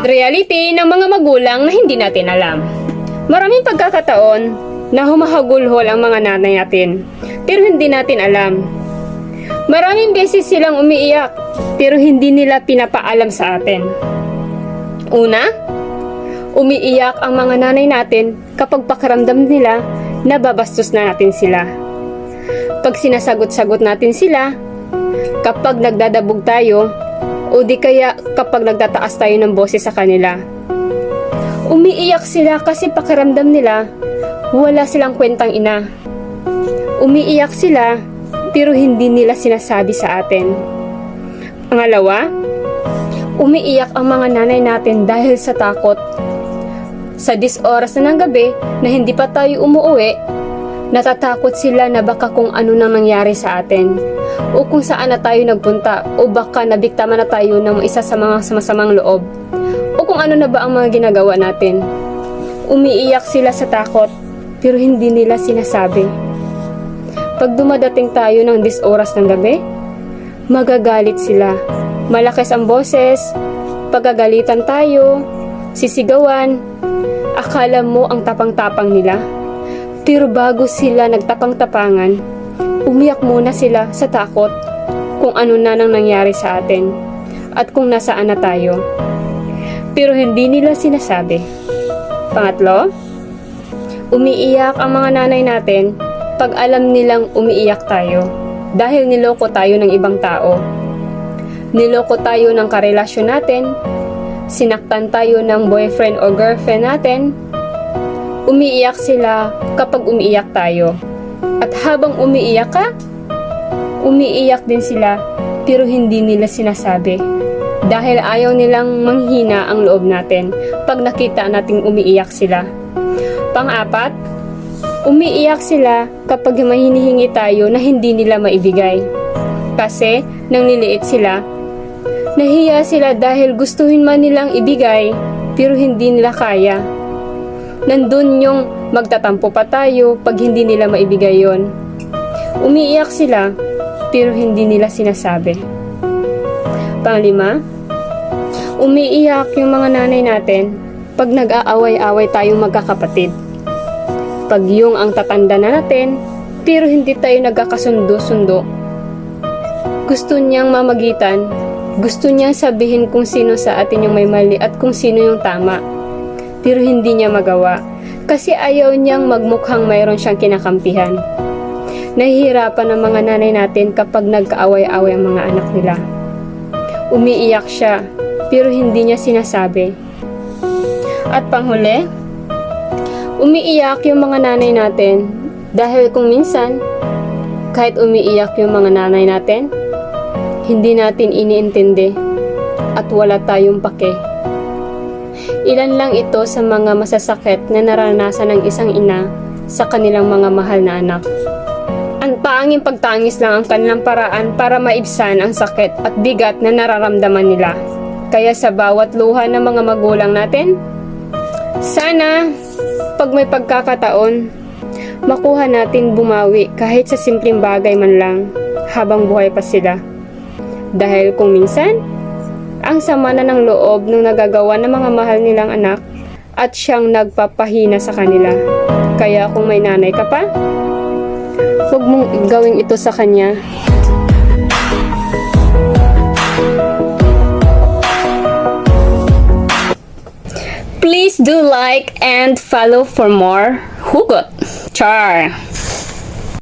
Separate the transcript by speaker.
Speaker 1: sad reality ng mga magulang na hindi natin alam. Maraming pagkakataon na humahagulhol ang mga nanay natin, pero hindi natin alam. Maraming beses silang umiiyak, pero hindi nila pinapaalam sa atin. Una, umiiyak ang mga nanay natin kapag pakiramdam nila na babastos na natin sila. Pag sinasagot-sagot natin sila, kapag nagdadabog tayo, o di kaya kapag nagtataas tayo ng boses sa kanila. Umiiyak sila kasi pakiramdam nila wala silang kwentang ina. Umiiyak sila pero hindi nila sinasabi sa atin. Pangalawa, umiiyak ang mga nanay natin dahil sa takot. Sa 10 oras na ng gabi na hindi pa tayo umuwi, natatakot sila na baka kung ano nang nangyari sa atin o kung saan na tayo nagpunta o baka nabiktama na tayo ng isa sa mga masamang loob o kung ano na ba ang mga ginagawa natin. Umiiyak sila sa takot pero hindi nila sinasabi. Pag dumadating tayo ng 10 oras ng gabi, magagalit sila. Malakas ang boses, pagagalitan tayo, sisigawan, akala mo ang tapang-tapang nila. Pero bago sila nagtapang-tapangan, umiyak muna sila sa takot kung ano na nang nangyari sa atin at kung nasaan na tayo. Pero hindi nila sinasabi. Pangatlo, umiiyak ang mga nanay natin pag alam nilang umiiyak tayo dahil niloko tayo ng ibang tao. Niloko tayo ng karelasyon natin, sinaktan tayo ng boyfriend o girlfriend natin, umiiyak sila kapag umiiyak tayo. At habang umiiyak ka, umiiyak din sila pero hindi nila sinasabi. Dahil ayaw nilang manghina ang loob natin pag nakita nating umiiyak sila. Pang-apat, umiiyak sila kapag may tayo na hindi nila maibigay. Kasi nang niliit sila, nahiya sila dahil gustuhin man nilang ibigay pero hindi nila kaya. Nandun yung magtatampo pa tayo pag hindi nila maibigay yon. Umiiyak sila pero hindi nila sinasabi. Panglima, umiiyak yung mga nanay natin pag nag-aaway-away tayong magkakapatid. Pag yung ang tatanda na natin pero hindi tayo nagkakasundo-sundo. Gusto niyang mamagitan, gusto niyang sabihin kung sino sa atin yung may mali at kung sino yung tama pero hindi niya magawa kasi ayaw niyang magmukhang mayroon siyang kinakampihan. Nahihirapan ang mga nanay natin kapag nagkaaway-away ang mga anak nila. Umiiyak siya pero hindi niya sinasabi. At panghuli, umiiyak yung mga nanay natin dahil kung minsan, kahit umiiyak yung mga nanay natin, hindi natin iniintindi at wala tayong pake. Ilan lang ito sa mga masasakit na naranasan ng isang ina sa kanilang mga mahal na anak. Ang tanging pagtangis lang ang kanilang paraan para maibsan ang sakit at bigat na nararamdaman nila. Kaya sa bawat luha ng mga magulang natin, sana pag may pagkakataon, makuha natin bumawi kahit sa simpleng bagay man lang habang buhay pa sila. Dahil kung minsan, ang sama na ng loob ng nagagawa ng mga mahal nilang anak at siyang nagpapahina sa kanila. Kaya kung may nanay ka pa, huwag mong gawin ito sa kanya. Please do like and follow for more hugot. Char!